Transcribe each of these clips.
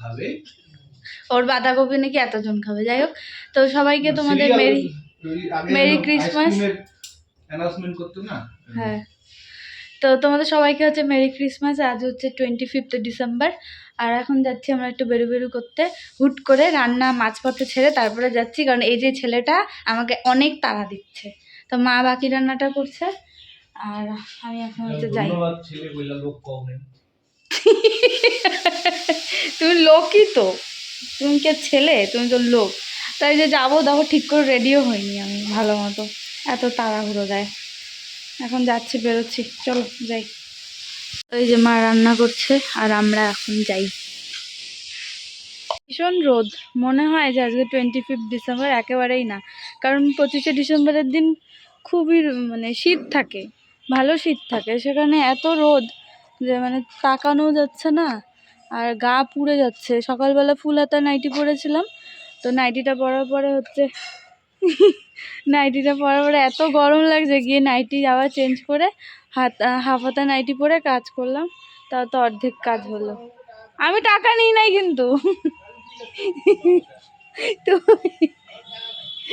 খাবে। ওর বাঁধাকপি নাকি এতজন খাবে। যাই হোক তো সবাইকে তোমাদের মেরি মেরি ক্রিসমাস অ্যানাউন্সমেন্ট করতো না? হ্যাঁ। তো তোমাদের সবাইকে হচ্ছে মেরি ক্রিসমাস আজ হচ্ছে টোয়েন্টি ফিফথ ডিসেম্বর আর এখন যাচ্ছি আমরা একটু বেরু বেরু করতে হুট করে রান্না মাছপত্র ছেড়ে তারপরে যাচ্ছি কারণ এই যে ছেলেটা আমাকে অনেক তাড়া দিচ্ছে। তো মা বাকি রান্নাটা করছে আর আমি এখন হচ্ছে যাই। ধন্যবাদ ছেলে লোক কম তুমি লোকই তো। তুমি কে ছেলে? তুমি তো লোক। তাই যে যাব, দেখো, ঠিক করে রেডিও হইনি আমি, ভালো মতো। এত তাড়াহুড়ো দেয় এখন যাচ্ছি, বেরোচ্ছি। চলো, যাই। ওই যে মা রান্না করছে, আর আমরা এখন যাই। ভীষণ রোদ। মনে হয় যে আজকে টোয়েন্টি ফিফথ ডিসেম্বর একেবারেই না। কারণ পঁচিশে ডিসেম্বরের দিন খুবই মানে শীত থাকে। ভালো শীত থাকে। সেখানে এত রোদ। যে মানে তাকানো যাচ্ছে না, আর গা পুড়ে যাচ্ছে। সকালবেলা ফুল হাতা নাইটি পরেছিলাম, তো নাইটিটা পরার পরে হচ্ছে নাইটিটা পরার পরে এত গরম লাগছে, গিয়ে নাইটি আবার চেঞ্জ করে হাত, হাফ হাতা নাইটি পরে কাজ করলাম, তাও তো অর্ধেক কাজ হলো। আমি টাকা নিই নাই কিন্তু। তো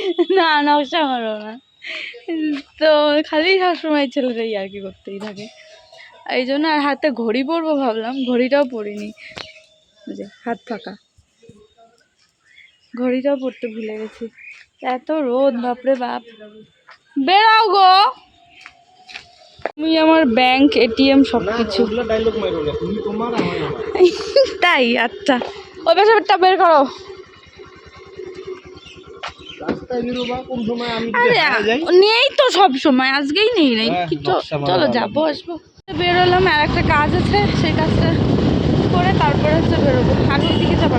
না, নকশা মারো না। তো খালি সবসময় ছেলেরাই আর কি করতেই থাকে। এই জন্য আর হাতে ঘড়ি পরবো ভাবলাম ঘড়িটাও পরিনি। যে হাত ফাঁকা। ঘড়িটাও পরতে ভুলে গেছি। এত রোদ বাপরে বাপ। বেরাও গো। তুমি আমার ব্যাংক এটিএম সব কিছু তাই আচ্ছা। ওই পেশাটা বের করো। রাস্তায় বেরোবা কোন সময় আমি আরে হারিয়ে যাই নেই তো সব সময় আজকেই নেই নাই। হ্যাঁ, কি চ- নকশা মারা চলো যাব আসব। বেরোলাম, আর একটা কাজ আছে, সেই কাজটা করে তারপরে হচ্ছে বেরোবো। আগে ওইদিকে যাব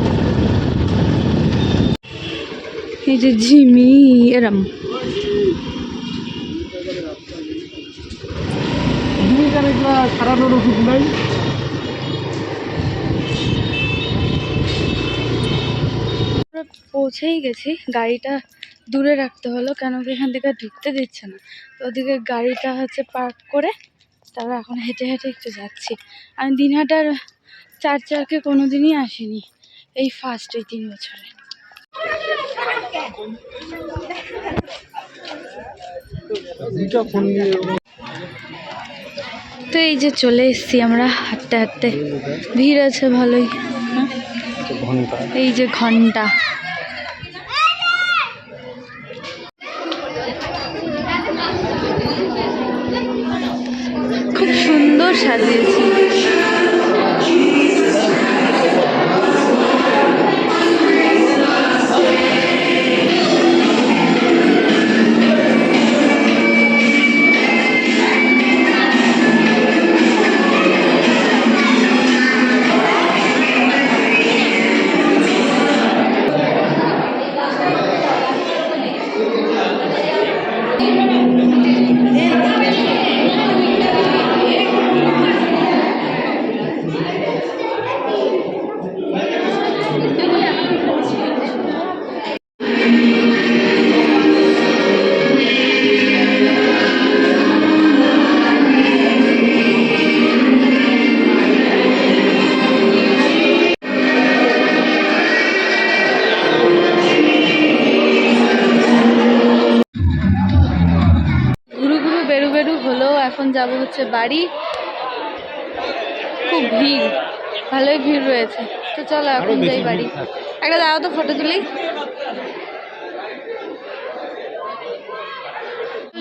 এই যে ঝিমি, এরম। পৌঁছেই গেছি, গাড়িটা দূরে রাখতে হলো, কেন এখান থেকে ঢুকতে দিচ্ছে না। ওদিকে গাড়িটা হচ্ছে পার্ক করে তারপর এখন হেঁটে হেঁটে একটু যাচ্ছি। আমি দিনহাটার চার চারকে কোনো দিনই আসিনি এই ফার্স্ট এই তিন বছরে। তো এই যে চলে এসেছি আমরা হাঁটতে হাঁটতে। ভিড় আছে ভালোই হ্যাঁ? এই যে ঘণ্টা। হচ্ছে বাড়ি। খুব ভিড় ভালোই ভিড় রয়েছে। তো চলো এখন যাই বাড়ি। একটা দাও তো ফটো তুলি।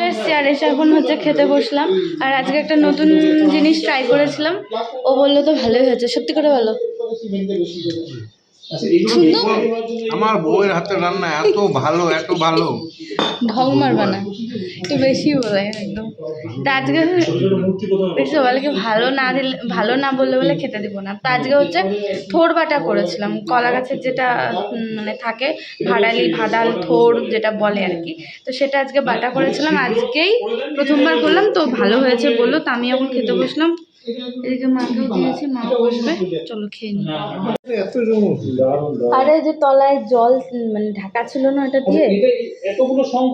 এসছি আর এসে এখন হচ্ছে খেতে বসলাম। আর আজকে একটা নতুন জিনিস ট্রাই করেছিলাম। ও বলল তো ভালোই হয়েছে। সত্যি করে সুন্দর আমার বউয়ের হাতের রান্না এত ভালো এত ভালো। ঢং মারবা না একটু বেশি বলে একদম। তা আজকে বেশি বলে কি ভালো না দিলে ভালো না বললে বলে খেতে দিব না। তা আজকে হচ্ছে থোর বাটা করেছিলাম। কলা গাছের যেটা মানে থাকে ভাড়ালি ভাডাল থোর যেটা বলে আর কি। তো সেটা আজকে বাটা করেছিলাম। আজকেই প্রথমবার করলাম তো ভালো হয়েছে বলল তো আমি এখন খেতে বসলাম। এদিকে মাকেও দিয়েছি মা বসবে চলো খেয়ে নিই এত জমুন আরে যে তলায় জল মানে ঢাকা ছিল না ওটা দিয়ে? এতগুলো শঙ্খ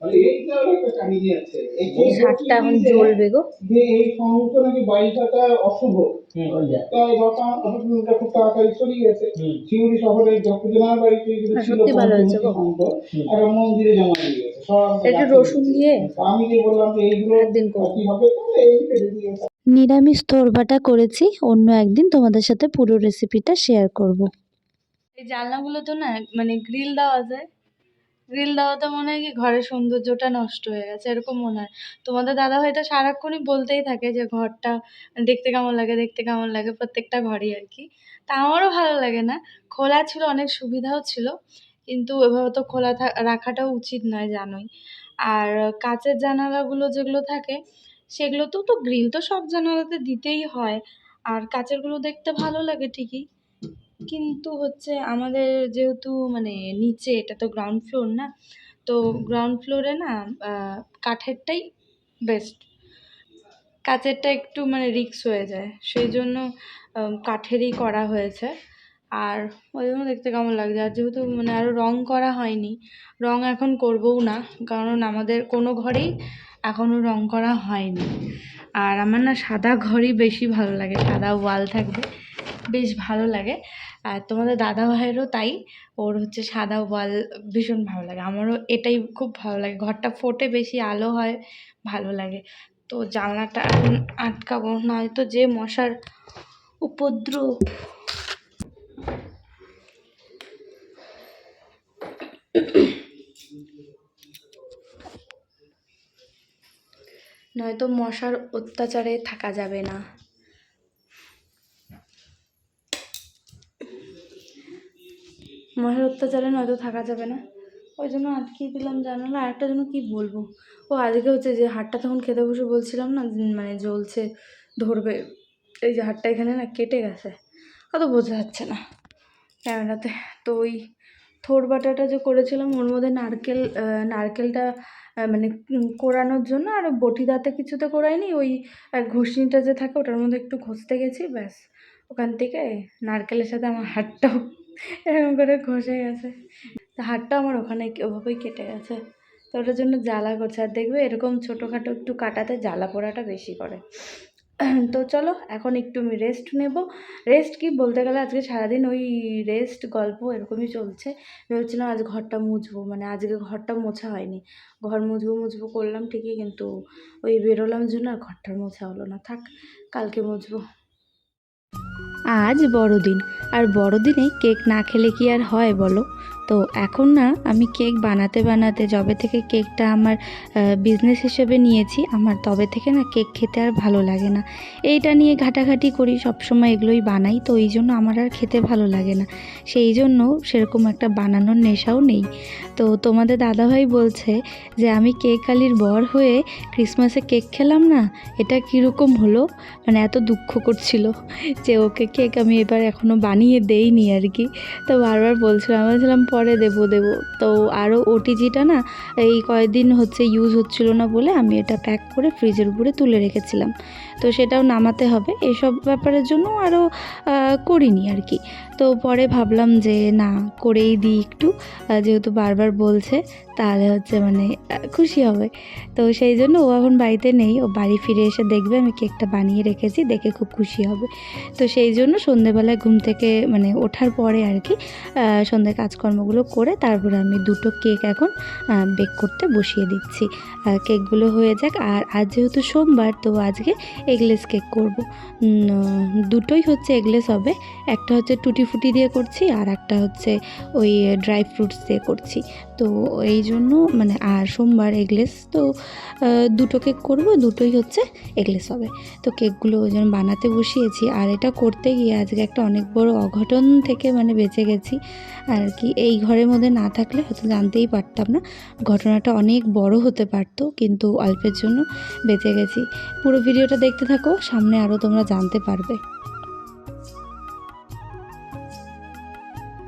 মানে এইটার একটা কাহিনী আছে। এই এই শাকটা এখন জ্বলবে গো। যে এই সমস্ত নাকি বাড়িটাটা অশুভ। তাই রথা খুব তাড়াতাড়ি ছড়িয়ে গেছে। শিউরি শহরে যতজনের বাড়িতে এগুলো হ্যাঁ, সত্যি ভালো হয়েছে গো। একটা মন্দিরে জমা দিয়ে গেছে। সব একটু রসুন দিয়ে? আমি যে বললাম যে এইগুলো একদিন। কি হবে? এই দিয়ে নিরামিষ থোরবাটা করেছি, অন্য একদিন তোমাদের সাথে পুরো রেসিপিটা শেয়ার করব। এই জানলাগুলো তো না মানে গ্রিল দেওয়া যায় গ্রিল দেওয়াতে মনে হয় কি ঘরের সৌন্দর্যটা নষ্ট হয়ে গেছে, এরকম মনে হয়। তোমাদের দাদা হয়তো সারাক্ষণই বলতেই থাকে যে ঘরটা দেখতে কেমন লাগে, দেখতে কেমন লাগে, প্রত্যেকটা ঘরই আর কি। তা আমারও ভালো লাগে না, খোলা ছিল, অনেক সুবিধাও ছিল, কিন্তু এভাবে তো খোলা রাখাটাও উচিত নয়, জানোই। আর কাঁচের জানালাগুলো যেগুলো থাকে সেগুলোতেও তো গ্রিল তো সব জানালাতে দিতেই হয়। আর কাঁচেরগুলো দেখতে ভালো লাগে ঠিকই। কিন্তু হচ্ছে আমাদের যেহেতু মানে নিচে, এটা তো গ্রাউন্ড ফ্লোর না, তো গ্রাউন্ড ফ্লোরে না কাঠেরটাই বেস্ট কাচেরটা একটু মানে রিক্স হয়ে যায়। সেই জন্য কাঠেরই করা হয়েছে। আর ওই জন্য দেখতে কেমন লাগছে। আর যেহেতু মানে আরও রং করা হয়নি, রং এখন করবও না। কারণ আমাদের কোনো ঘরেই এখনও রং করা হয়নি। আর আমার না সাদা ঘরই বেশি ভালো লাগে, সাদা ওয়াল থাকবে, বেশ ভালো লাগে। আর তোমাদের দাদা ভাইয়েরও তাই, ওর হচ্ছে সাদা ওয়াল ভীষণ ভালো লাগে। আমারও এটাই খুব ভালো লাগে, ঘরটা ফোটে বেশি, আলো হয়, ভালো লাগে। তো জানলাটা এখন আটকাবো, নয়তো যে মশার উপদ্রব। নয়তো মশার অত্যাচারে থাকা যাবে না। মশার অত্যাচারে নয়তো থাকা যাবে না। ওই জন্য আটকিয়ে দিলাম জানালা। আর একটা জন্য কী বলব? ও আজকে হচ্ছে যে হাটটা তখন খেতে বসে বলছিলাম না মানে জ্বলছে, ধরবে। এই যে হাটটা এখানে না কেটে গেছে। অত বোঝা যাচ্ছে না ক্যামেরাতে। তো ওই থোর বাটাটা যে করেছিলাম, ওর মধ্যে নারকেল নারকেলটা মানে কোরানোর জন্য। আর বটি দাঁতে কিছুতে কোরাইনি, ওই ঘুষনিটা যে থাকে ওটার মধ্যে একটু ঘষতে গেছি, ব্যাস। ওখান থেকে নারকেলের সাথে আমার হাতটাও এরকম করে ঘষে গেছে। হাতটা আমার ওখানে ওভাবেই কেটে গেছে। তো ওটার জন্য জ্বালা করছে। আর দেখবে এরকম ছোটোখাটো একটু কাটাতে জ্বালা পোড়াটা বেশি করে। তো চলো, এখন একটু আমি রেস্ট নেব। রেস্ট কি বলতে গেলে আজকে সারাদিন ওই রেস্ট গল্প এরকমই চলছে। ভেবেছিলাম আজ ঘরটা মুছবো মানে আজকে ঘরটা মোছা হয়নি। ঘর মুছবো মুছবো করলাম ঠিকই, কিন্তু ওই বেরোলাম জন্য আর ঘরটার মোছা হলো না। থাক, কালকে মুছবো। আজ বড়দিন, আর বড়দিনে কেক না খেলে কি আর হয় বলো? তো এখন না আমি কেক বানাতে বানাতে যবে থেকে কেকটা আমার বিজনেস হিসেবে নিয়েছি, আমার তবে থেকে না কেক খেতে আর ভালো লাগে না। এইটা নিয়ে ঘাটাঘাটি করি, সবসময় এগুলোই বানাই, তো এই জন্য আমার আর খেতে ভালো লাগে না। সেই জন্য সেরকম একটা বানানোর নেশাও নেই। তো তোমাদের দাদাভাই বলছে যে, আমি কেক আলির বর হয়ে ক্রিসমাসে কেক খেলাম না, এটা কীরকম হলো? মানে এত দুঃখ করছিল যে, ওকে কেক আমি এবার এখনও বানিয়ে দেইনি আর কি। তো বারবার বলছিলাম আমি বলছিলাম পরে দেব দেব। তো আরও ওটিজিটা না এই কয়েকদিন হচ্ছে ইউজ হচ্ছিল না বলে আমি এটা প্যাক করে ফ্রিজের উপরে তুলে রেখেছিলাম। তো সেটাও নামাতে হবে। এসব ব্যাপারের জন্য আরও করিনি আর কি। তো পরে ভাবলাম যে না, করেই দিই একটু। যেহেতু বারবার বলছে, তাহলে হচ্ছে মানে খুশি হবে। তো সেই জন্য ও এখন বাড়িতে নেই, ও বাড়ি ফিরে এসে দেখবে, আমি কেকটা বানিয়ে রেখেছি, দেখে খুব খুশি হবে। তো সেই জন্য সন্ধেবেলায় ঘুম থেকে মানে ওঠার পরে আর কি সন্ধ্যে কাজকর্মগুলো করে তারপরে আমি দুটো কেক এখন বেক করতে বসিয়ে দিচ্ছি। কেকগুলো হয়ে যাক, আর আজ যেহেতু সোমবার, তো আজকে এগলেস কেক করব। দুটোই হচ্ছে এগলেস হবে, একটা হচ্ছে টুটি ফুটি দিয়ে করছি আর একটা হচ্ছে ওই ড্রাই ফ্রুটস দিয়ে করছি। তো এই জন্য মানে আর সোমবার এগলেস, তো দুটো কেক করব, দুটোই হচ্ছে এগলেস হবে। তো কেকগুলো ওই জন্য বানাতে বসিয়েছি, আর এটা করতে গিয়ে আজকে একটা অনেক বড় অঘটন থেকে মানে বেঁচে গেছি। আর কি, এই ঘরের মধ্যে না থাকলে হয়তো জানতেই পারতাম না, ঘটনাটা অনেক বড় হতে পারতো, কিন্তু অল্পের জন্য বেঁচে গেছি। পুরো ভিডিওটা দেখতে থাকো, সামনে আরও তোমরা জানতে পারবে।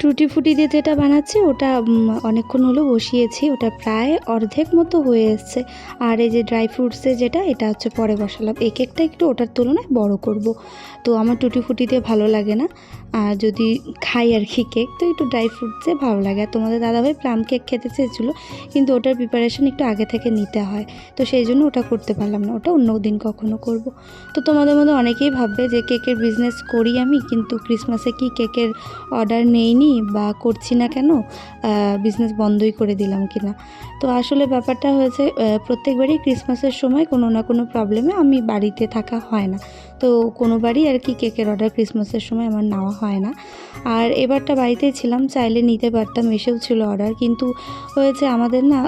টুটি ফুটি দিয়ে যেটা বানাচ্ছি, ওটা অনেকক্ষণ হলো বসিয়েছি। ওটা প্রায় অর্ধেক মতো হয়ে এসছে। আর এই যে ড্রাই ফ্রুটসে যেটা, এটা হচ্ছে পরে বসালাম। এই কেকটা একটু ওটার তুলনায় বড় করব। তো আমার টুটি ফুটি দিয়ে ভালো লাগে না। আর যদি খাই আর কি কেক, তো একটু ড্রাই ফ্রুটসে ভালো লাগে। আর তোমাদের দাদাভাই প্লাম কেক খেতে চেয়েছিলো, কিন্তু ওটার প্রিপারেশন একটু আগে থেকে নিতে হয়। তো সেই জন্য ওটা করতে পারলাম না। ওটা অন্য দিন কখনো করব। তো তোমাদের মধ্যে অনেকেই ভাববে যে কেকের বিজনেস করি আমি, কিন্তু ক্রিসমাসে কি কেকের অর্ডার নেইনি? বা করছি না কেন বিজনেস বন্ধই করে দিলাম কি না তো আসলে ব্যাপারটা হয়েছে প্রত্যেকবারই ক্রিসমাসের সময় কোনো না কোনো প্রবলেমে আমি বাড়িতে থাকা হয় না। তো কোনোবারই আর কি কেকের অর্ডার ক্রিসমাসের সময় আমার নেওয়া হয় না। আর এবারটা বাড়িতেই ছিলাম, চাইলে নিতে পারতাম, এসেও ছিল অর্ডার কিন্তু হয়েছে আমাদের না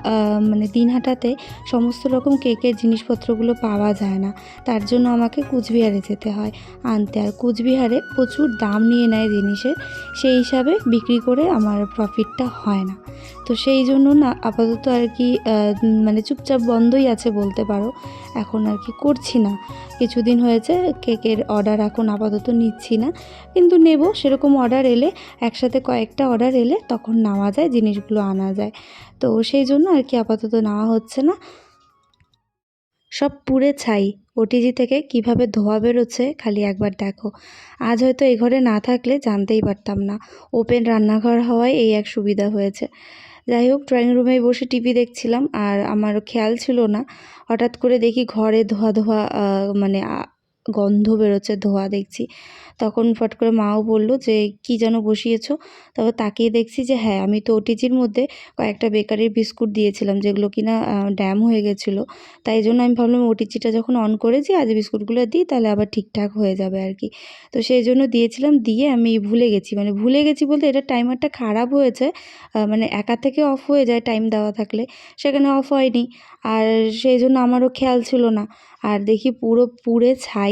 মানে দিনহাটাতে সমস্ত রকম কেকের জিনিসপত্রগুলো পাওয়া যায় না। তার জন্য আমাকে কুচবিহারে যেতে হয় আনতে। আর কুচবিহারে প্রচুর দাম নিয়ে নেয় জিনিসের। সেই হিসাবে বিক্রি করে আমার প্রফিটটা হয় না। তো সেই জন্য না আপাতত আর কি মানে চুপচাপ বন্ধই আছে বলতে পারো। এখন আর কি করছি না। কিছুদিন হয়েছে, কেকের অর্ডার এখন আপাতত নিচ্ছি না। কিন্তু নেব, সেরকম অর্ডার এলে, একসাথে কয়েকটা অর্ডার এলে তখন নেওয়া যায়, জিনিসগুলো আনা যায়। তো সেই জন্য আর কি আপাতত নেওয়া হচ্ছে না। সব পুড়ে ছাই। ওটিজি থেকে কীভাবে ধোয়া বেরোচ্ছে, খালি একবার দেখো। আজ হয়তো এই ঘরে না থাকলে জানতেই পারতাম না। ওপেন রান্নাঘর হওয়ায় এই এক সুবিধা হয়েছে। যাই হোক ড্রয়িং রুমে বসে টিভি দেখছিলাম আর আমার খেয়াল ছিল না। হঠাৎ করে দেখি ঘরে ধোয়া ধোয়া মানে গন্ধ বেরোচ্ছে, ধোয়া দেখছি। তখন ফট করে মাও বলল যে, কী যেন বসিয়েছো? তারপর তাকিয়ে দেখছি যে হ্যাঁ আমি তো ওটিজির মধ্যে কয়েকটা বেকারির বিস্কুট দিয়েছিলাম, যেগুলো কিনা ড্যাম হয়ে গেছিল। তাই জন্য আমি ভাবলাম ওটিজিটা যখন অন করেছি, আজ বিস্কুটগুলো দিই, তাহলে আবার ঠিকঠাক হয়ে যাবে আর কি। তো সেই জন্য দিয়েছিলাম, দিয়ে আমি ভুলে গেছি। মানে ভুলে গেছি বলতে এটা টাইমারটা খারাপ হয়েছে মানে একা থেকে অফ হয়ে যায় টাইম দেওয়া থাকলে। সেখানে অফ হয়নি। আর সেই জন্য আমারও খেয়াল ছিল না। আর দেখি পুরো, পুড়ে ছাই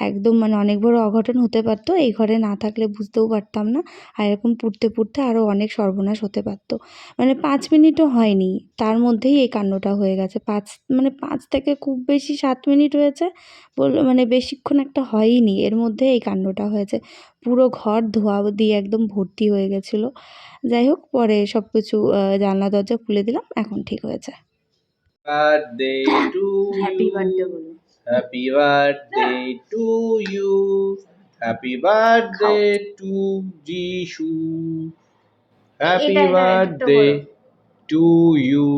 একদম মানে অনেক বড় অঘটন হতে পারতো। এই ঘরে না থাকলে বুঝতেও পারতাম না। আর এরকম পুড়তে পুড়তে আরও অনেক সর্বনাশ হতে পারতো। মানে পাঁচ মিনিটও হয়নি। তার মধ্যেই এই কাণ্ডটা হয়ে গেছে। পাঁচ মানে পাঁচ থেকে খুব বেশি সাত মিনিট হয়েছে বল মানে বেশিক্ষণ একটা হয়ইনি। এর মধ্যে এই কাণ্ডটা হয়েছে। পুরো ঘর ধোয়া দিয়ে একদম ভর্তি হয়ে গেছিল। যাই হোক পরে সব কিছু জানলা দরজা খুলে দিলাম। এখন ঠিক হয়েছে। Happy. Birthday Happy birthday to you. Happy birthday to Jishu. Happy এটা- এটা একটু birthday to you.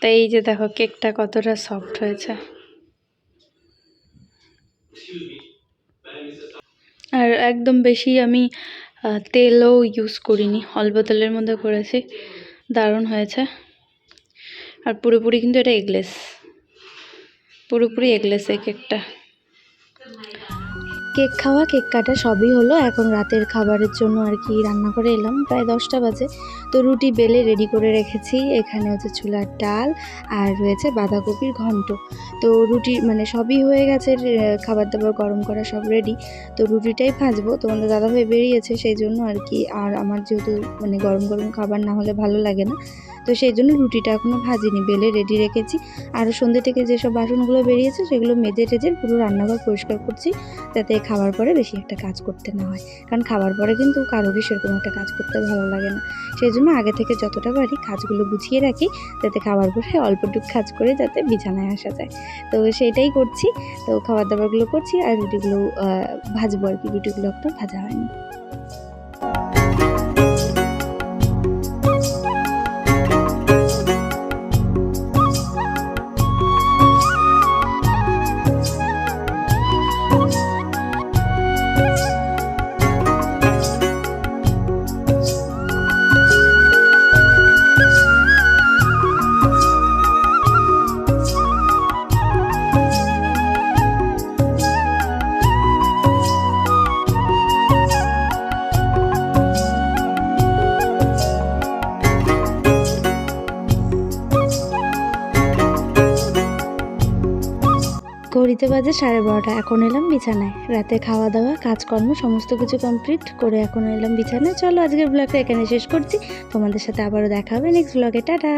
তো এই যে দেখো কেকটা কতটা সফট হয়েছে আর একদম বেশি আমি তেলও ইউজ করিনি। অল্প তেলের মধ্যে করেছি। দারুণ হয়েছে। আর পুরোপুরি কিন্তু এটা এগলেস পুরোপুরি এগলেস এই কেকটা কেক খাওয়া, কেক কাটা সবই হলো। এখন রাতের খাবারের জন্য আর কি রান্না করে এলাম। প্রায় দশটা বাজে। তো রুটি বেলে রেডি করে রেখেছি। এখানে হচ্ছে ছোলার ডাল আর রয়েছে বাঁধাকপির ঘন্ট। তো রুটি মানে সবই হয়ে গেছে খাবার দাবার গরম করা সব রেডি তো রুটিটাই ভাজবো। তোমাদের দাদাভাই বেরিয়েছে, সেই জন্য আর কি। আর আমার যেহেতু মানে গরম গরম খাবার না হলে ভালো লাগে না। তো সেই জন্য রুটিটা এখনও ভাজিনি। বেলে রেডি রেখেছি। আরও সন্ধ্যে থেকে যেসব বাসনগুলো বেরিয়েছে, সেগুলো মেজে টেজে পুরো রান্নাঘর পরিষ্কার করছি, যাতে খাবার পরে বেশি একটা কাজ করতে না হয়। কারণ খাবার পরে কিন্তু কারোরই সেরকম একটা কাজ করতে ভালো লাগে না। সেই জন্য আগে থেকে যতটা পারি কাজগুলো গুছিয়ে রাখি, যাতে খাবার পরে অল্পটুকু কাজ করে যাতে বিছানায় আসা যায়। তো সেইটাই করছি। তো খাবার দাবারগুলো করছি আর রুটিগুলো ভাজবো আর কি। রুটিগুলো একটা ভাজা হয়নি। ঘড়িতে বাজে সাড়ে বারোটা, এখন এলাম বিছানায়। রাতে খাওয়া দাওয়া কাজকর্ম, সমস্ত কিছু কমপ্লিট করে এখন এলাম বিছানায়। চলো আজকের ব্লগটা এখানে শেষ করছি। তোমাদের সাথে আবারও দেখা হবে নেক্সট ব্লগে টাটা!